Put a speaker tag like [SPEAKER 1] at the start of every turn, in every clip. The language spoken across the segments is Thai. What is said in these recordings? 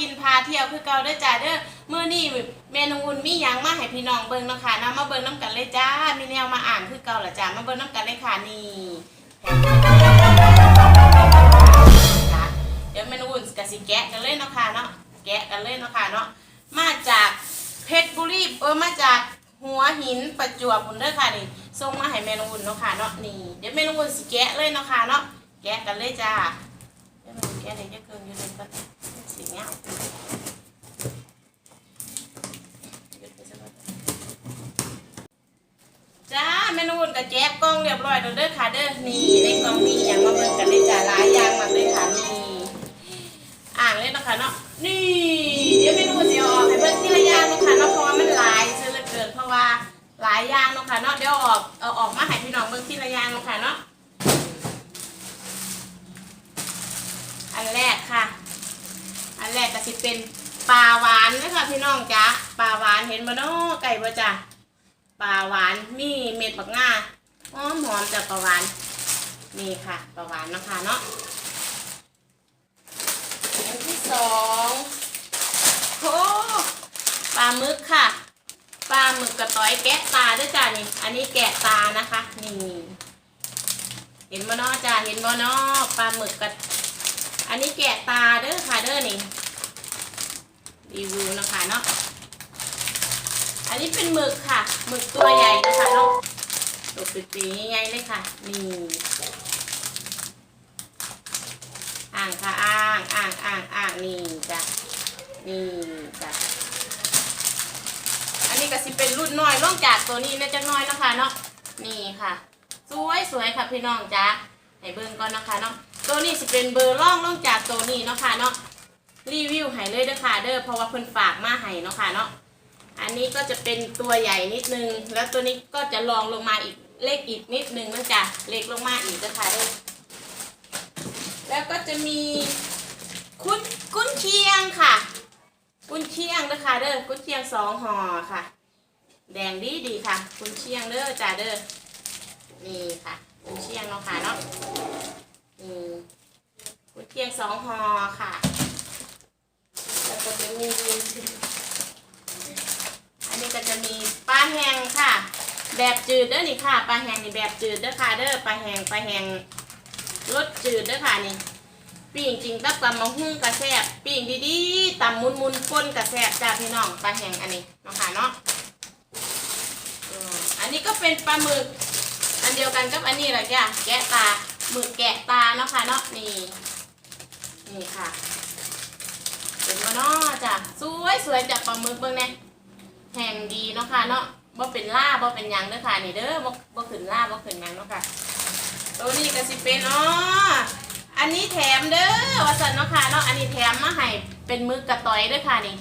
[SPEAKER 1] กินพาเที่ยวคือเก่าเด้อจ้าเด้อมื้อนี้เมนูอุ่นมีหยังมาให้พี่น้องเบิ่งเนาะค่ะนะมาเบิ่งน้ำกันเลยจ้า มีแนวมาอ่านคือเก่าล่ะจ้ามาเบิ่งน้ำกันเลยค่ะนี่เดี๋ยวเมนูอุ่นกับสิแกะกันเลยเนาะค่ะเนาะแกะกันเลยเนาะค่ะเนาะมาจากเพชรบุรีเออมาจากหัวหินประจวบพุ่นเด้อค่ะนี่ส่งมาให้เมนูอุ่นเนาะค่ะเนาะนี่เดี๋ยวเมนูอุ่นสิแกะเลยเนาะค่ะเนาะแกะกันเลยจ้าเดี๋ยวเมนูแกะได้จะเกินอยู่เลยก็สิเงา จ้าเมนูอุ่น กับแจ๊กกล้องเรียบร้อยแล้วเด้อค่ะเด้อนี่ในกล่องมีอย่างมาเบิ่งกันเลยจ้าหลายอย่างมากเลยค่ะนี่อ่างเลยเนะคะเนาะนี่เดี๋ยวเมนูสิออกให้เบิ่งทีละอย่างนะค่ะเนาะเพราะว่ามันหลายซะเหลือเกินเพราะว่าหลายอย่างเนาะค่ะเนาะเดี๋ยวอออกเอาออกมาให้พี่น้องเบิ่งทีละอย่างเนาะค่ะเนาะอันแรกค่ะ อันแรกก็สิเป็นปลาหวานนะคะพี่น้องจ้าปลาหวานเห็นบ่เนาะไก่บ่จ้า ปลาหวานมีเม็ดบักง่าหอมหอมจากปลาหวานนี่ค่ะปลาหวานนะคะเนาะอันที่สองโอ้ปลาหมึกค่ะปลาหมึกกระต้อยแกะตาด้วยจ้านี่ อันนี้แกะตานะคะ นี่ เห็นบ่นาะจ้าเห็นบ่นาะปลาหมึกกระอันนี้แกะตาเด้อค่ะเด้อนี่รีวิวนะคะเนาะ อันนี้เป็นหมึกค่ะหมึกตัวใหญ่นะคะเนาตัวปีๆใหญ่ๆเลยค่ะนี่อ่างค่ะอ่างอ่างอ่างอ่างนี่จ้ะนี่จ้ะอันนี้ก็สิเป็นรุ่นน้อยล่องจากตัวนี้นะจักหน้อยนะคะเนาะนี่ค่ะ สวยสวยค่ะพี่น้องจ้ะให้เบิ่งก่อนนะคะเนาะตัวนี้สิเป็นเบอร์ล่องล่องจากตัวนี้เนาะค่ะเนาะรีวิวให้เลยเด้อค่ะเด้อเพราะว่าเพิ่นฝากมาให้เนาะค่ะเนาะ อันนี้ก็จะเป็นตัวใหญ่นิดนึง แล้วตัวนี้ก็จะลองลงมาอีกเล็กอีกนิดนึงนะจ๊ะเล็กลงมาอีกนะคะเด้แล้วก็จะมีคุ้นกุ้นเชียงค่ะ กุ้นเชียงนะคะเด้อกุ้นเชียงสองห่อค่ะ แดงดีดีค่ะ กุ้นเชียงเด้อจ้าเด้อนี่ค่ะ กุ้นเชียงเนาะค่ะเนาะนี่กุ้นเชียงสองห่อค่ะแล้วก็จะมี นี้ก็จะมีปลาแห้งค่ะ แบบจืดเด้อนี่ค่ะปลาแห้งนี่แบบจืดเด้อค่ะเด้อปลาแห้งปลาแห้งรสจืดเด้อค่ะนี่ปิ้งจริงกับตำมะฮุ่งกระแซบปิ้งดีๆตำมุนมุนๆป่นกระแซบจ้าพี่น้องปลาแห้งอันนี้เนาะค่ะเนาะอันนี้ก็เป็นปลาหมึกอันเดียวกันกับอันนี้แหละจ้ะแกะตาหมึกแกะตาเนาะค่ะเนาะนี่นี่ค่ะเป็นมาเนาะจ้ะสวยสวยจากปลาหมึกเบิ่งแน่ แห่งดีเนาะค่ะเนาะบ่เป็นล่าบ่เป็นหยังเด้อค่ะนี่เด้อบ่บ่ขึ้นล่าบ่ขึ้นหยังเนาะค่ะ ตัวนี้ก็สิเป็นอ๋ออันนี้แถมเด้อว่าซั่นเนาะค่ะเนาะอันนี้แถมมาให้เป็นมึกกระต่อยเด้อค่ะนี่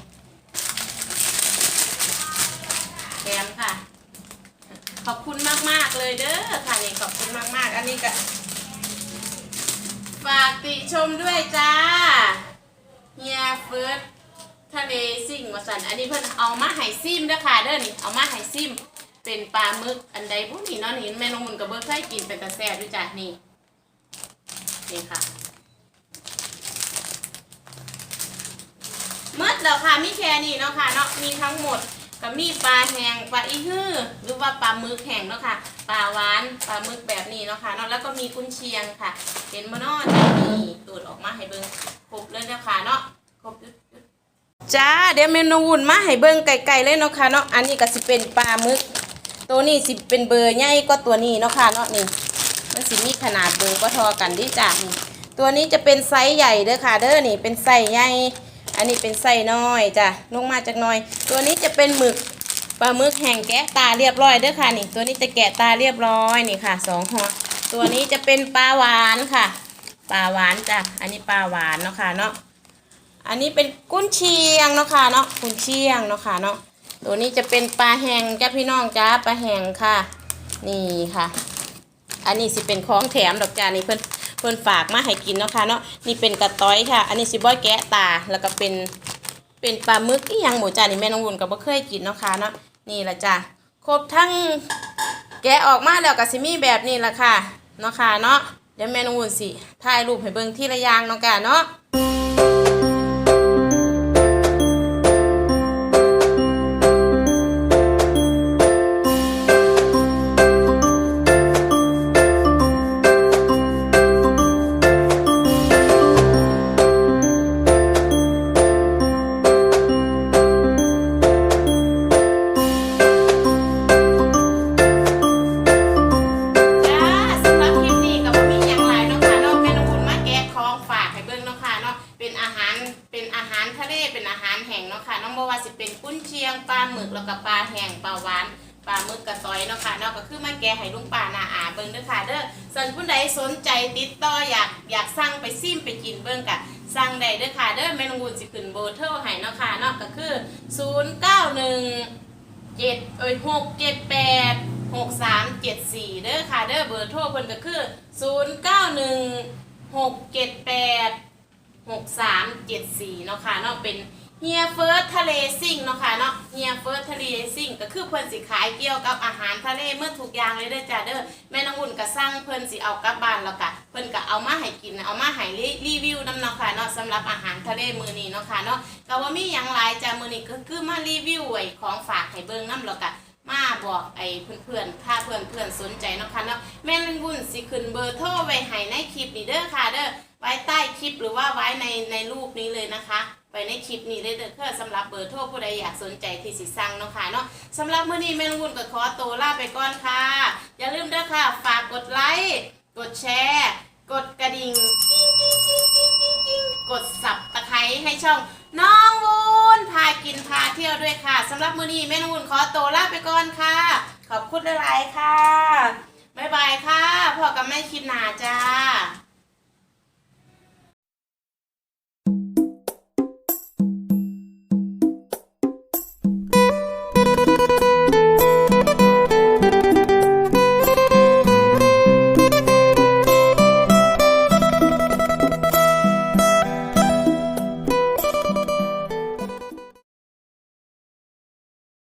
[SPEAKER 1] แถมค่ะ ขอบคุณมากๆเลยเด้อค่ะนี่ขอบคุณมากๆ อันนี้ก็ฝากติชมด้วยจ้าเฮียเฟิร์ส ทะเลซิ่งว่าสันอันนี้เพิ่นเอามาให้ซิมเด้อค่ะเด้อนี่เอามาให้ซิม เป็นปลาหมึกอันใดพวกนี้เนาะนี่แม่นองมุนกับเบิร์เคยกินเป็นตาแซ่บด้วยจ้ะนี่นี่ค่ะเมื่อแล้วค่ะมีแค่นี้เนาะค่ะเนาะมีทั้งหมดก็มีปลาแห้งปลาอีฮื้อหรือว่าปลาหมึกแห้งเนาะค่ะปลาหวานปลาหมึกแบบนี้เนาะค่ะเนาะแล้วก็มีกุนเชียงค่ะ เห็นมานอจ้ะนี่ตูดออกมาให้เบิ่งครบเลยเนาะค่ะเนาะครบ จ้าเดี๋ยวเมนูวุ่นมาให้เบิ่งไก่ๆเลยเนาะค่ะเนาะอันนี้ก็สิเป็นปลาหมึก ตัวนี้สิเป็นเบอร์ใหญ่ก็ตัวนี้เนาะค่ะเนาะนี่ มันสิมีขนาดเบอร์ก็ทอกันดิจ้านี่ตัวนี้จะเป็นไซส์ใหญ่เด้อค่ะเด้อนี่เป็นไซส์ใหญ่ อันนี้เป็นไซส์น้อยจ้ะลงมาจากน้อย ตัวนี้จะเป็นหมึกปลาหมึกแห้งแกะตาเรียบร้อยเด้อค่ะนี่ ตัวนี้จะแกะตาเรียบร้อยนี่ค่ะสองห่อตัวนี้จะเป็นปลาหวานค่ะปลาหวานจ้ะอันนี้ปลาหวานเนาะค่ะเนาะ อันนี้เป็นกุ้นเชียงเนาะค่ะเนาะกุ้นเชียงเนาะค่ะเนาะตัวนี้จะเป็นปลาแห้งจ้าพี่น้องจ้าปลาแห้งค่ะ นี่ค่ะ อันนี้สิเป็นของแถมดอกจานี่เพิ่นเพิ่นฝากมาให้กินเนาะค่ะเนาะนี่เป็นกระต้อยค่ะ อันนี้สิบอยแกะตาแล้วก็เป็นเป็นปลาหมึกอีหยังหมูจ้านี่แม่น้องวุ่นก็บ่เคยกินเนาะค่ะเนาะนี่ละจ้าครบทั้งแกะออกมาแล้วก็สิมีแบบนี้ละค่ะเนาะค่ะเนาะเดี๋ยวแม่น้องวุ่นสิถ่ายรูปให้เบิ่งทีละยางเนาะกะเนาะ มาแกให้ลุงป่านาอาเบิ่งเด้อค่ะเด้อส่วนผู้ใดสนใจติดต่ออยากอยากสั่งไปซิมไปกินเบิ่งกะสั่งได้เด้อค่ะเด้อแม่นงวุนสิขึ้นเบอร์โทรให้เนาะค่ะเนาะก็คือ 091เจ็ดเอ้ยหกเจ็ดแปดหกสามเจ็ดสี่เด้อค่ะ เด้อเบอร์โทรเพิ่นก็คือศูนย์เก้าหนึ่งหกเจ็ดแปดหกสามเจ็ดสี่เนาะค่ะเนาะเป็น เฮียเฟิร์สทะเลซิ่งเนาะค่ะเนาะเฮียเฟิร์สทะเลซิ่งก็คือเพิ่นสิขายเกี่ยวกับอาหารทะเลเมื่อทุกอย่างเลยเด้อจ้าเด้อแม่น้องอุ่นก็สั่งเพิ่นสิเอากลับบ้านแล้วก็เพิ่นก็เอามาให้กินเอามาให้รีวิวนำเนาะค่ะเนาะสำหรับอาหารทะเลมื้อนี้เนาะค่ะเนาะก็ว่ามีหยังหลายจ้ามื้อนี้ก็คือมารีวิวไอ้ของฝากให้เบิ่งนำแล้วก็มาบอกไอ้เพื่อนๆถ้าเพื่อนเพื่อนๆสนใจเนาะค่ะเนาะแม่ลิงบุญสิขึ้นเบอร์โทรไว้ให้ในคลิปนี้เด้อค่ะเด้อไว้ใต้คลิปหรือว่าไว้ในในรูปนี้เลยนะคะ ไว้ในคลิปนี้เลยเด้อเพื่อสำหรับเบอร์โทรผู้ใดอยากสนใจที่สิสั่งเนาะค่ะเนาะสำหรับมื้อนี้แม่ลิงบุญก็ขอตัวลาไปก่อนค่ะ อย่าลืมเด้อค่ะ ฝากกดไลค์กดแชร์ กดกระดิ่งกิ้งกิ้งกิ้งกิ้งกิ้งกิ้งกดสับตะไคร้ให้ช่อง น้องวูนพากินพาเที่ยวด้วยค่ะสำหรับมื้อนี้แม่นองวูนขอตัวลาไปก่อนค่ะ ขอบคุณหลายๆค่ะบ๊ายบายค่ะพอกับแม่คลิปหนาจ้า